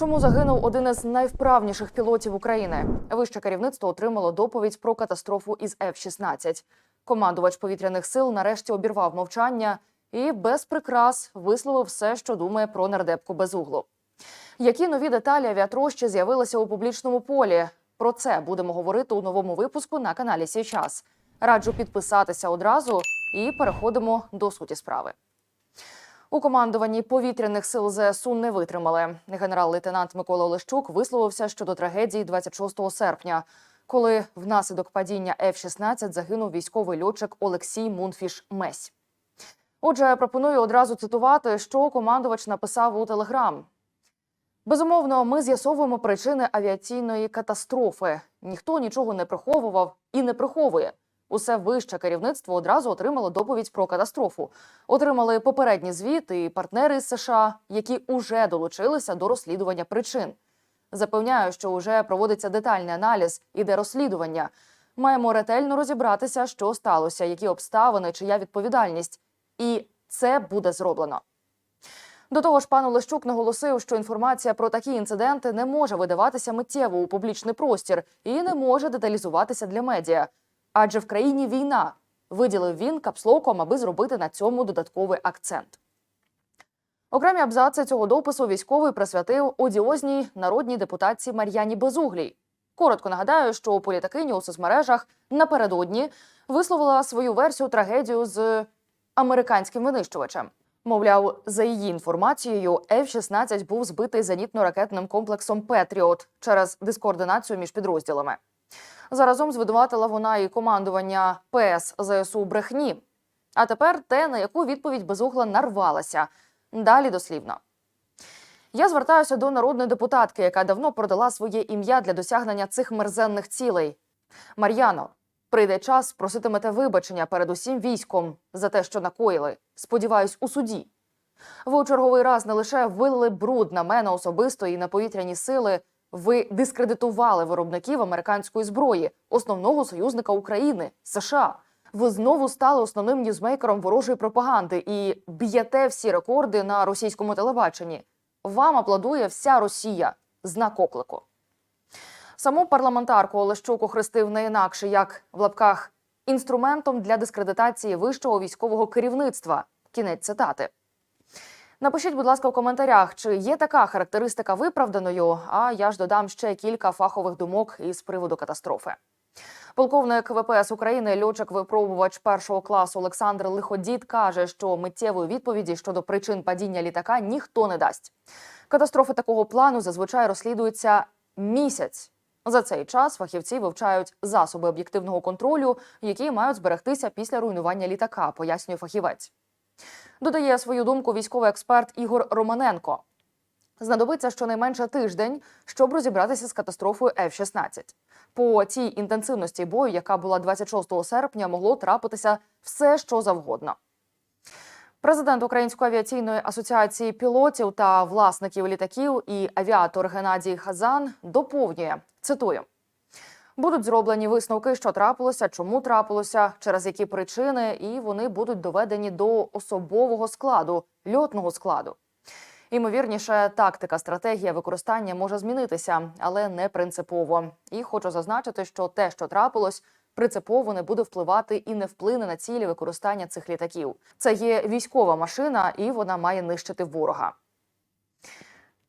Чому загинув один із найвправніших пілотів України? Вище керівництво отримало доповідь про катастрофу із F-16. Командувач повітряних сил нарешті обірвав мовчання і без прикрас висловив все, що думає про нардепку безуглу. Які нові деталі авіатрощі з'явилися у публічному полі? Про це будемо говорити у новому випуску на каналі Січас. Раджу підписатися одразу і переходимо до суті справи. У командуванні повітряних сил ЗСУ не витримали. Генерал-лейтенант Микола Олещук висловився щодо трагедії 26 серпня, коли внаслідок падіння F-16 загинув військовий льотчик Олексій Мунфіш Месь. Отже, пропоную одразу цитувати, що командувач написав у телеграм. Безумовно, ми з'ясовуємо причини авіаційної катастрофи. Ніхто нічого не приховував і не приховує. Усе вище керівництво одразу отримало доповідь про катастрофу. Отримали попередні звіти і партнери з США, які уже долучилися до розслідування причин. Запевняю, що вже проводиться детальний аналіз, іде розслідування. Маємо ретельно розібратися, що сталося, які обставини, чия відповідальність. І це буде зроблено. До того ж, пан Олещук наголосив, що інформація про такі інциденти не може видаватися миттєво у публічний простір і не може деталізуватися для медіа. Адже в країні війна виділив він капслоком, аби зробити на цьому додатковий акцент. Окремі абзаци цього допису військовий присвятив одіозній народній депутатці Мар'яні Безуглій. Коротко нагадаю, що політикиня у соцмережах напередодні висловила свою версію трагедію з американським винищувачем. Мовляв, за її інформацією, F-16 був збитий зенітно-ракетним комплексом Петріот через дискоординацію між підрозділами. Заразом звинуватила вона і командування ПС ЗСУ брехні. А тепер те, на яку відповідь безугла нарвалася. Далі дослівно. Я звертаюся до народної депутатки, яка давно продала своє ім'я для досягнення цих мерзенних цілей. Мар'яно, прийде час, проситимете вибачення перед усім військом за те, що накоїли. Сподіваюсь, у суді. Ви у черговий раз не лише вилили бруд на мене особисто і на повітряні сили. Ви дискредитували виробників американської зброї, основного союзника України США. Ви знову стали основним ньюзмейкером ворожої пропаганди і б'єте всі рекорди на російському телебаченні. Вам аплодує вся Росія. Знак оклику. Саму парламентарку Олещук охрестив не інакше як в лапках інструментом для дискредитації вищого військового керівництва. Кінець цитати. Напишіть, будь ласка, в коментарях, чи є така характеристика виправданою. А я ж додам ще кілька фахових думок із приводу катастрофи. Полковник ВПС України, льотчик випробувач першого класу Олександр Лиходід каже, що миттєвої відповіді щодо причин падіння літака ніхто не дасть. Катастрофи такого плану зазвичай розслідуються місяць. За цей час фахівці вивчають засоби об'єктивного контролю, які мають зберегтися після руйнування літака, пояснює фахівець. Додає свою думку військовий експерт Ігор Романенко. Знадобиться щонайменше тиждень, щоб розібратися з катастрофою F-16. По цій інтенсивності бою, яка була 26 серпня, могло трапитися все, що завгодно. Президент Української авіаційної асоціації пілотів та власників літаків і авіатор Геннадій Хазан доповнює цитую. Будуть зроблені висновки, що трапилося, чому трапилося, через які причини, і вони будуть доведені до особового складу, льотного складу. Імовірніше, тактика, стратегія використання може змінитися, але не принципово. І хочу зазначити, що те, що трапилось, принципово не буде впливати і не вплине на цілі використання цих літаків. Це є військова машина, і вона має нищити ворога.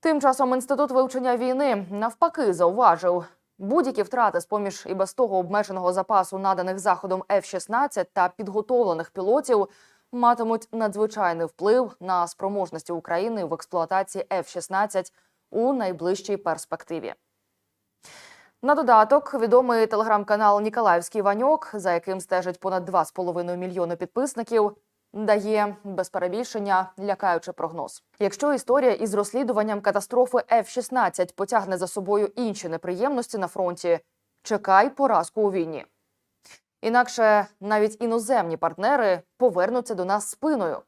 Тим часом інститут вивчення війни навпаки зауважив. Будь-які втрати з поміж і без того обмеженого запасу наданих заходом F-16 та підготовлених пілотів матимуть надзвичайний вплив на спроможності України в експлуатації F-16 у найближчій перспективі. На додаток відомий телеграм-канал Ніколаївський Ваньок, за яким стежить понад 2,5 мільйони підписників, дає без перебільшення лякаючий прогноз. Якщо історія із розслідуванням катастрофи F-16 потягне за собою інші неприємності на фронті, чекай поразку у війні. Інакше навіть іноземні партнери повернуться до нас спиною.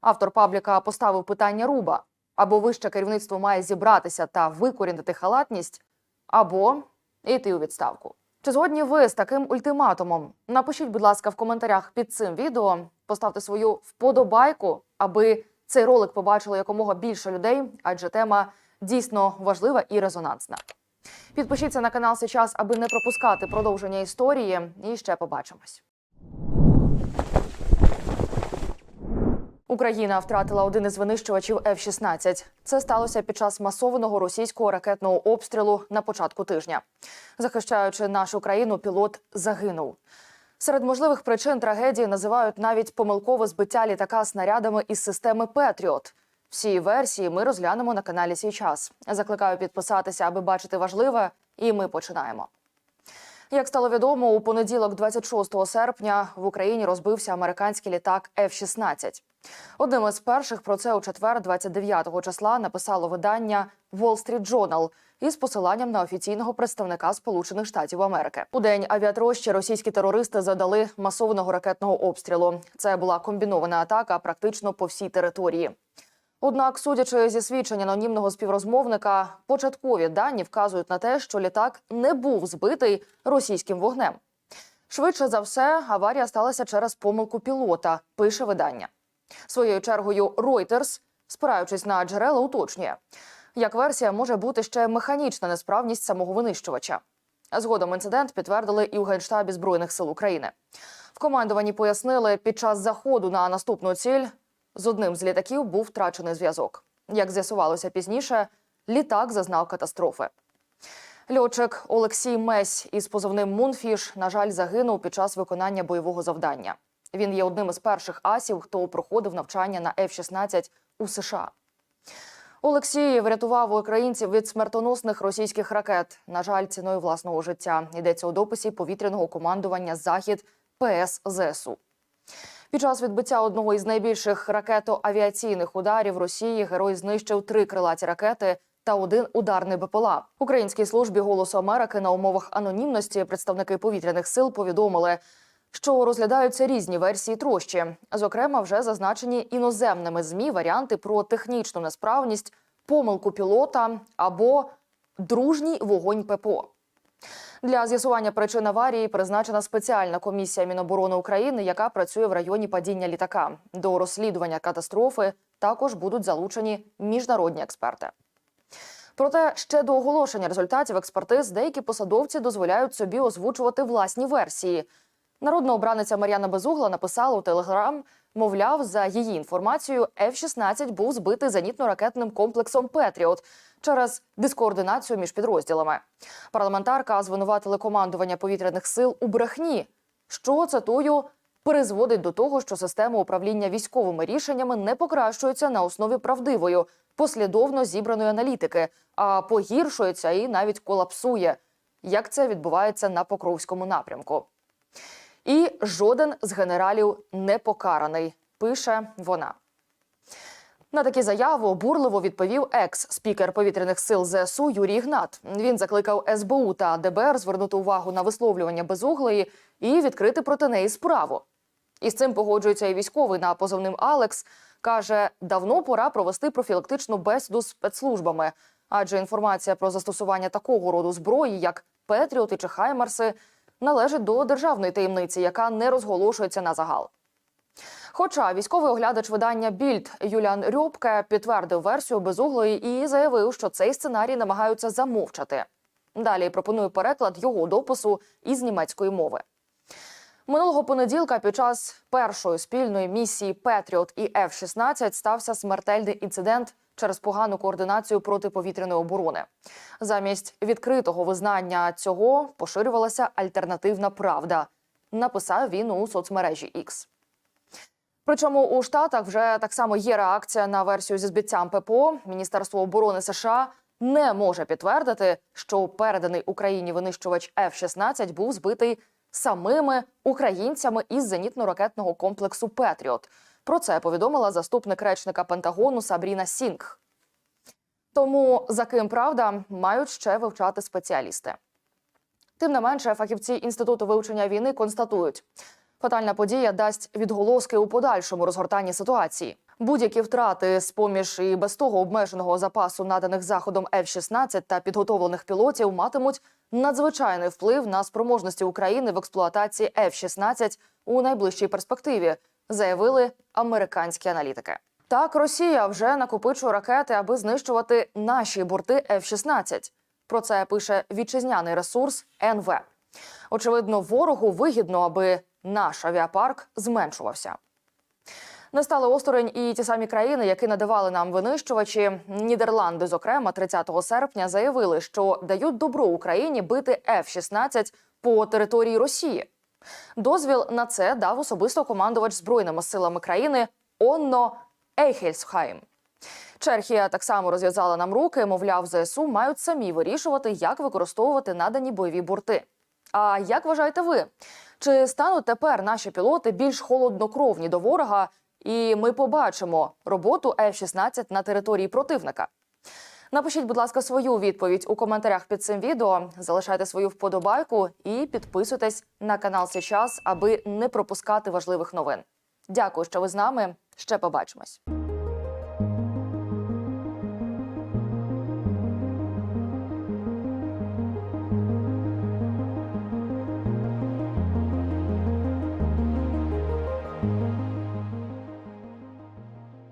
Автор пабліка поставив питання Руба: або вище керівництво має зібратися та викорінити халатність, або йти у відставку. Чи згодні ви з таким ультиматумом? Напишіть, будь ласка, в коментарях під цим відео, поставте свою вподобайку, аби цей ролик побачило якомога більше людей, адже тема дійсно важлива і резонансна. Підпишіться на канал сейчас, аби не пропускати продовження історії. І ще побачимось. Україна втратила один із винищувачів F-16. Це сталося під час масованого російського ракетного обстрілу на початку тижня. Захищаючи нашу країну, пілот загинув. Серед можливих причин трагедії називають навіть помилкове збиття літака снарядами із системи Петріот. Всі версії ми розглянемо на каналі «Сій час». Закликаю підписатися, аби бачити важливе. І ми починаємо. Як стало відомо, у понеділок, 26 серпня, в Україні розбився американський літак F-16. Одним із перших про це у четвер, 29 числа, написало видання Wall Street Journal із посиланням на офіційного представника Сполучених Штатів Америки. У день авіатрощі російські терористи задали масованого ракетного обстрілу. Це була комбінована атака практично по всій території. Однак, судячи зі свідчень анонімного співрозмовника, початкові дані вказують на те, що літак не був збитий російським вогнем. Швидше за все, аварія сталася через помилку пілота, пише видання. Своєю чергою Reuters, спираючись на джерела, уточнює, як версія може бути ще механічна несправність самого винищувача. Згодом інцидент підтвердили і у Генштабі Збройних сил України. В командуванні пояснили, під час заходу на наступну ціль з одним з літаків був втрачений зв'язок. Як з'ясувалося пізніше, літак зазнав катастрофи. Льотчик Олексій Месь із позивним Мунфіш, на жаль, загинув під час виконання бойового завдання. Він є одним із перших асів, хто проходив навчання на F-16 у США. Олексій врятував українців від смертоносних російських ракет. На жаль, ціною власного життя йдеться у дописі повітряного командування Захід ПС ЗСУ. Під час відбиття одного із найбільших ракетоавіаційних ударів Росії герой знищив три крилаті ракети та один ударний БПЛА. Українській службі голосу Америки на умовах анонімності представники повітряних сил повідомили, що розглядаються різні версії трощі. Зокрема, вже зазначені іноземними змі варіанти про технічну несправність, помилку пілота або дружній вогонь ППО. Для з'ясування причин аварії призначена спеціальна комісія Міноборони України, яка працює в районі падіння літака. До розслідування катастрофи також будуть залучені міжнародні експерти. Проте ще до оголошення результатів експертиз деякі посадовці дозволяють собі озвучувати власні версії. Народна обраниця Мар'яна Безугла написала у телеграм, мовляв, за її інформацією, F-16 був збитий зенітно-ракетним комплексом Петріот через дискоординацію між підрозділами. Парламентарка звинуватили командування повітряних сил у брехні, що цитую. Призводить до того, що система управління військовими рішеннями не покращується на основі правдивої, послідовно зібраної аналітики, а погіршується і навіть колапсує, як це відбувається на Покровському напрямку. І жоден з генералів не покараний, пише вона. На такі заяви обурливо відповів екс-спікер повітряних сил ЗСУ Юрій Гнат. Він закликав СБУ та ДБР звернути увагу на висловлювання безуглої і відкрити проти неї справу. І з цим погоджується і військовий на позовним Алекс. Каже, давно пора провести профілактичну бесіду з спецслужбами, адже інформація про застосування такого роду зброї, як Петріоти чи Хаймарси, належить до державної таємниці, яка не розголошується на загал. Хоча військовий оглядач видання Більд Юліан Рюбке підтвердив версію безуглої і заявив, що цей сценарій намагаються замовчати. Далі пропоную переклад його допису із німецької мови. Минулого понеділка під час першої спільної місії Петріот і F-16 стався смертельний інцидент через погану координацію протиповітряної оборони. Замість відкритого визнання цього поширювалася альтернативна правда. Написав він у соцмережі X. Причому у Штатах вже так само є реакція на версію зі збиттям ППО. Міністерство оборони США не може підтвердити, що переданий Україні винищувач F-16 був збитий самими українцями із зенітно-ракетного комплексу Петріот. Про це повідомила заступник речника Пентагону Сабріна Сінг. Тому за ким правда мають ще вивчати спеціалісти. Тим не менше, фахівці інституту вивчення війни констатують, фатальна подія дасть відголоски у подальшому розгортанні ситуації. Будь-які втрати з поміж і без того обмеженого запасу наданих заходом F-16 та підготовлених пілотів матимуть надзвичайний вплив на спроможності України в експлуатації F-16 у найближчій перспективі, заявили американські аналітики. Так, Росія вже накопичує ракети, аби знищувати наші борти F-16. Про це пише вітчизняний ресурс НВ. Очевидно, ворогу вигідно, аби наш авіапарк зменшувався. Не стали осторонь і ті самі країни, які надавали нам винищувачі. Нідерланди, зокрема, 30 серпня заявили, що дають добро Україні бити F-16 по території Росії. Дозвіл на це дав особисто командувач збройними силами країни Онно Ейхельсхайм. Чехія так само розв'язала нам руки. Мовляв, ЗСУ мають самі вирішувати, як використовувати надані бойові борти. А як вважаєте ви? Чи стануть тепер наші пілоти більш холоднокровні до ворога, і ми побачимо роботу F-16 на території противника? Напишіть, будь ласка, свою відповідь у коментарях під цим відео. Залишайте свою вподобайку і підписуйтесь на канал Сейчас, аби не пропускати важливих новин. Дякую, що ви з нами. Ще побачимось.